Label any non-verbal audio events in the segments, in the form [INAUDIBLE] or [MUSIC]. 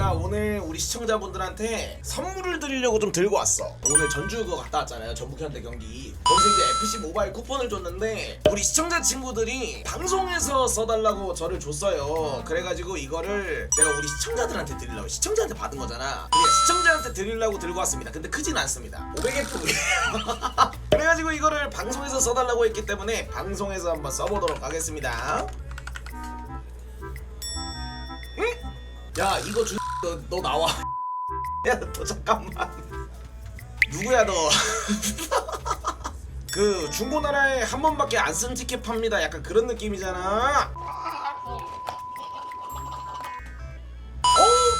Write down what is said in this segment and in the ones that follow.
내가 오늘 우리 시청자분들한테 선물을 드리려고 좀 들고 왔어. 오늘 전주 그거 갔다 왔잖아요. 전북 현대 경기. 거기서 이제 FC 모바일 쿠폰을 줬는데 우리 시청자 친구들이 방송에서 써달라고 저를 줬어요. 그래가지고 이거를 제가 우리 시청자들한테 드리려고 시청자한테 받은 거잖아. 근데 시청자한테 드리려고 들고 왔습니다. 근데 크진 않습니다. 500F. [LAUGHS] 그래가지고 이거를 방송에서 써달라고 했기 때문에 방송에서 한번 써보도록 하겠습니다. 응? 야 이거 주... 너, 너 나와. [LAUGHS] 야 너 잠깐만. 누구야 너? [LAUGHS] 그 중고나라에 한 번밖에 안 쓴 티켓 팝니다. 약간 그런 느낌이잖아.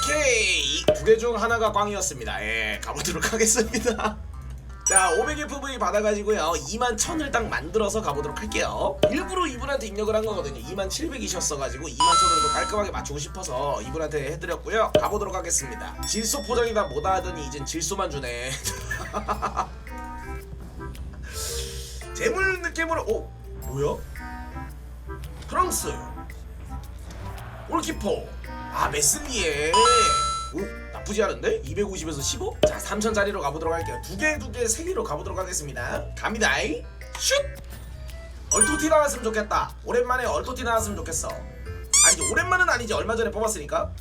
오케이. 두 개 중 하나가 꽝이었습니다. 예 가보도록 하겠습니다 [LAUGHS] 자 500FV 받아가지고요. 2만 1000을 딱 만들어서 가보도록 할게요. 일부러 이분한테 입력을 한 거거든요. 2만 700이셨어가지고 2만 1000으로 좀 깔끔하게 맞추고 싶어서 이분한테 해드렸고요. 가보도록 하겠습니다. 질소 포장이다 뭐다 하더니 이젠 질소만 주네. [LAUGHS] 재물 느낌으로 어? 뭐야? 프랑스. 골키퍼. 아 메스니에. 오 나쁘지 않은데? 250에서 15? 자 3000짜리로 가보도록 할게요 두 개 두 개 세 개로 가보도록 하겠습니다 갑니다 슛! 얼토티 나왔으면 좋겠다 오랜만에 얼토티 나왔으면 좋겠어 아니지 오랜만은 아니지 얼마 전에 뽑았으니까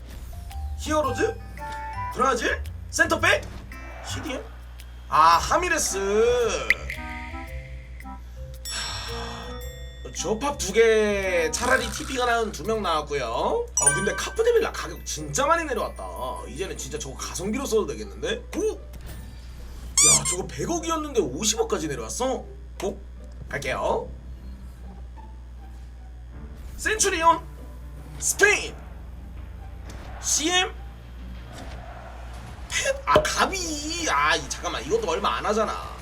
히어로즈? 브라질? 센터백? CDM? 아 하미레스 조팝 두 개 차라리 TP가 나온 두명 나왔고요. 어 근데 카프데빌라 가격 진짜 많이 내려왔다. 이제는 진짜 저거 가성비로 써도 되겠는데? 오! 야 저거 100억이었는데 50억까지 내려왔어? 고 갈게요. 센츄리온 스페인 CM 펫? 아 가비 아 이- 잠깐만 이것도 얼마 안 하잖아.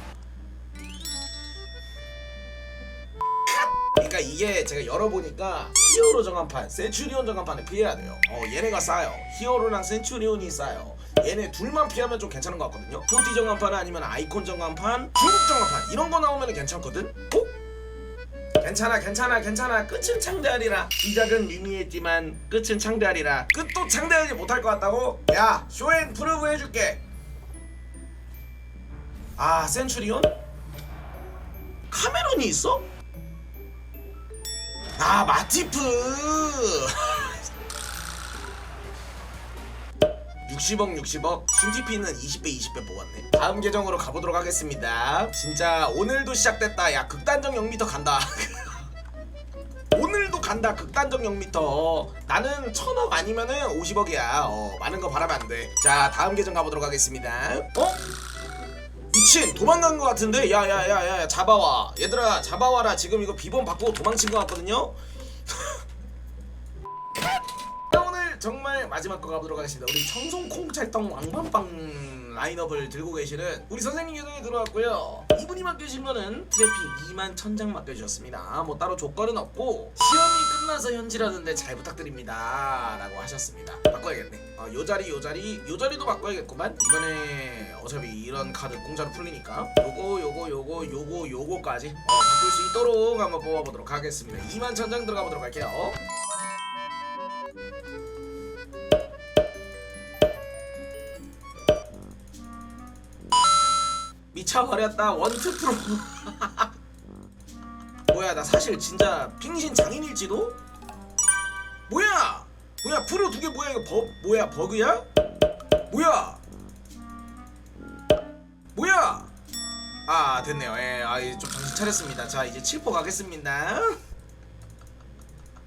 그러니까 이게 제가 열어보니까 히어로 정한판, 센츄리온 정한판에 피해야 돼요. 어 얘네가 싸요. 히어로랑 센츄리온이 싸요. 얘네 둘만 피하면 좀 괜찮은 것 같거든요. 프로티 정한판 아니면 아이콘 정한판, 중국 정한판 이런 거 나오면 괜찮거든. 어? 괜찮아 괜찮아 괜찮아 끝은 창대하리라 시작은 미미했지만 끝은 창대하리라 끝도 창대하지 못할 것 같다고? 야 쇼앤 프루브 해줄게 아 센츄리온? 카메론이 있어? 아 마티프. 60억 60억. 순티피는 20배 20배 뽑았네. 다음 계정으로 가보도록 하겠습니다. 진짜 오늘도 시작됐다. 야 극단적 0m 간다. [LAUGHS] 오늘도 간다 극단적 0m 나는 1000억 아니면은 50억이야. 어 많은 거 바라면 안돼자 다음 계정 가보도록 하겠습니다. 어? 미친 도망간 것 같은데? 야야야야 잡아와. 얘들아 잡아와라. 지금 이거 비번 바꾸고 도망친 것 같거든요? [LAUGHS] 자, 오늘 정말 마지막 거 가보도록 하겠습니다. 우리 청송콩 찰떡 왕밤빵 라인업을 들고 계시는 우리 선생님 계정에 들어왔고요 이분이 맡겨주신 거는 트래픽 2만 천장 맡겨주셨습니다. 뭐 따로 조건은 없고 시험이 끝나서 현질하는데 잘 부탁드립니다. 라고 하셨습니다. 바꿔야겠네. 어, 요 자리 요 자리 요 자리도 바꿔야겠구만. 이번에 어차피 이런 카드 공짜로 풀리니까. 요거 요거 요거 요거 요거까지 어, 바꿀 수 있도록 한번 뽑아보도록 하겠습니다. 2만 천장 들어가 보도록 할게요 미쳐버렸다. 원투 프로. [LAUGHS] 뭐야 나 사실 진짜 핑신 장인일지도? 뭐야? 뭐야 프로 두 개 뭐야 이거 버 뭐야 버그야? 뭐야? 뭐야? 아 됐네요. 예아좀 정신 차렸습니다. 자 이제 7포 가겠습니다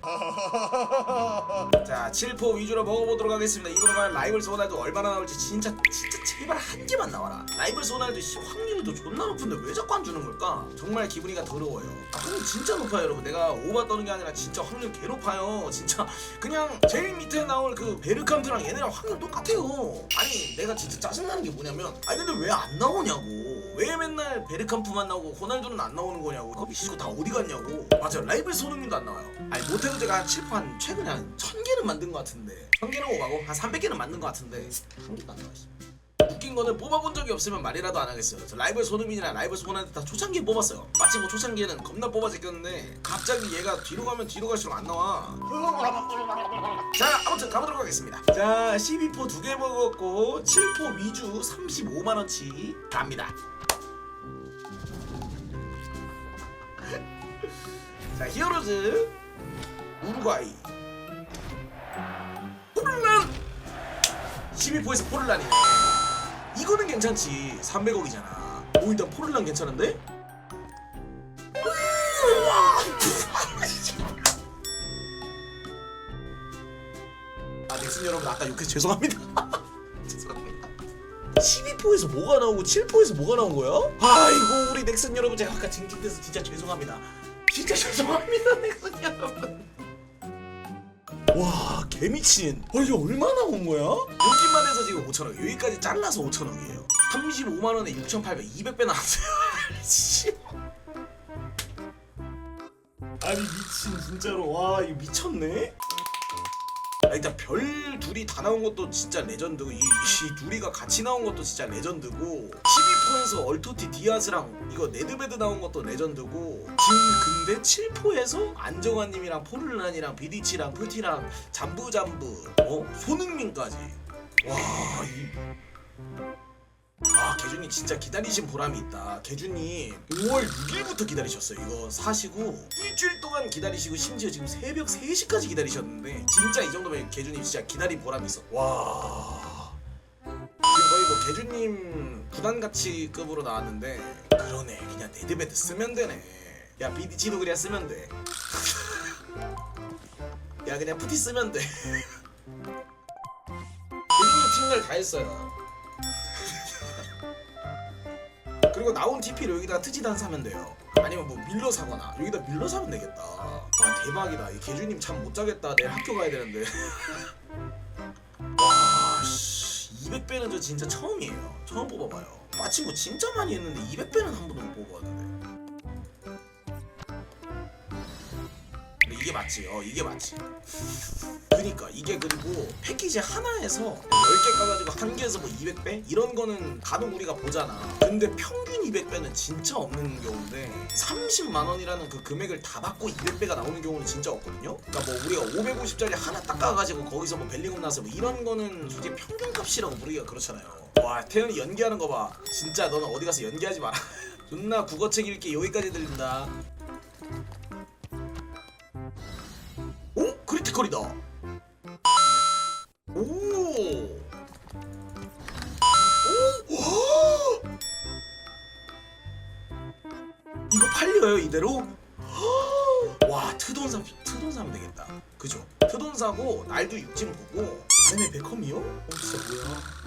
[LAUGHS] 자 7포 위주로 먹어보도록 하겠습니다. 이번에 라이벌 소나도 얼마나 나올지 진짜 진짜 제발 한 개만 나와라. 라이벌 소나도 씨 확률도 존나 높은데 왜 자꾸 안 주는 걸까? 정말 기분이가 더러워요. 아, 확률 진짜 높아요 여러분. 내가 오바 떠는 게 아니라 진짜 확률 개 높아요. 진짜 그냥 제일 밑에 나올 그 베르캄프랑 얘네랑 확률 똑같아요. 아니 내가 진짜 짜증나는 게 뭐냐면 아니 근데 왜 안 나오냐고 베르캄프만 나오고 호날두는 안 나오는 거냐고 그거 미치고 다 어디 갔냐고 맞아요 라이벌 손흥민도 안 나와요 아니 못해도 제가 한 7판 한 최근에 한 1000개는 만든 것 같은데 1000개는 오가고 한 300개는 만든 것 같은데 한 개도 안 나와 있어 웃긴 거는 뽑아본 적이 없으면 말이라도 안 하겠어요. 저 라이벌 손흥민이나 라이벌 손한테 다 초창기에 뽑았어요. 마침 뭐 초창기에는 겁나 뽑아 제꼈는데 갑자기 얘가 뒤로 가면 뒤로 갈수록 안 나와. 자 아무튼 가보도록 하겠습니다. 자 12포 두 개 먹었고 7포 위주 35만 원치 갑니다. 자 히어로즈 우루과이. 포를란 12포에서 포를란이네. 이거는 괜찮지. 300억이잖아. 오 일단 포를란 괜찮은데? 아 넥슨 여러분 아까 욕해서 죄송합니다. [LAUGHS] 12포에서 뭐가 나오고 7포에서 뭐가 나온 거야? 아이고 우리 넥슨 여러분 제가 아까 징징대서 진짜 죄송합니다 진짜 죄송합니다 넥슨 여러분. 와 개미친. 와 이게 얼마 나 온 거야? 여기만 해서 지금 5천억 여기까지 잘라서 5천억이에요. 35만원에 6,800 200배 나왔어요. [LAUGHS] 씨. 아니 미친 진짜로. 와 이거 미쳤네 아, 일단 별 둘이 다 나온 것도 진짜 레전드고 이, 이 둘이가 같이 나온 것도 진짜 레전드고 12포에서 얼토티 디아스랑 이거 네드베드 나온 것도 레전드고 지금 근데 7포에서 안정환님이랑 포르란이랑 비디치랑 푸티랑 잠부잠부 어? 손흥민까지. 와 이 아 개준님 진짜 기다리신 보람이 있다. 개준님 5월 6일부터 기다리셨어요. 이거 사시고 일주일 동안 기다리시고 심지어 지금 새벽 3시까지 기다리셨는데 진짜 이 정도면 개준님 진짜 기다린 보람이 있어. 와. 지금 거의 뭐 개준님 구단가치급으로 나왔는데 그러네. 그냥 네드베드 쓰면 되네. 야 BDG도 그냥 쓰면 돼야 [LAUGHS] 그냥 푸티 쓰면 돼. [LAUGHS] 개준님 팀날 다 했어요 그리고 나온 TP를 여기다 트지단 사면 돼요. 아니면 뭐 밀러 사거나 여기다 밀러 사면 되겠다. 와 대박이다. 이 개주님 잠 못 자겠다. 내일 학교 가야 되는데. [LAUGHS] 와 씨, 200배는 저 진짜 처음이에요. 처음 뽑아봐요. 마친 거 진짜 많이 했는데 200배는 한 번도 못 뽑아봤는데. 이게 맞지. 어 이게 맞지. 그니까 이게 그리고 패키지 하나에서 10개 까가지고 한 개에서 뭐 200배? 이런 거는 간혹 우리가 보잖아. 근데 평균 200배는 진짜 없는 경우인데 30만 원이라는 그 금액을 다 받고 200배가 나오는 경우는 진짜 없거든요? 그러니까 뭐 우리가 550짜리 하나 딱 까가지고 거기서 뭐 벨링엄 나서 뭐 이런 거는 솔직히 평균 값이라고 부르기가 그렇잖아요. 와 태연이 연기하는 거 봐. 진짜 너는 어디 가서 연기하지 마라. [LAUGHS] 존나 국어책 읽기 여기까지 들린다. 오? 크리티컬이다 팔려요 이대로? 와 트돈 사 트돈 사면 되겠다. 그죠? 트돈 사고 날도 육진 보고 아니면 베컴이요? 어 진짜 뭐야?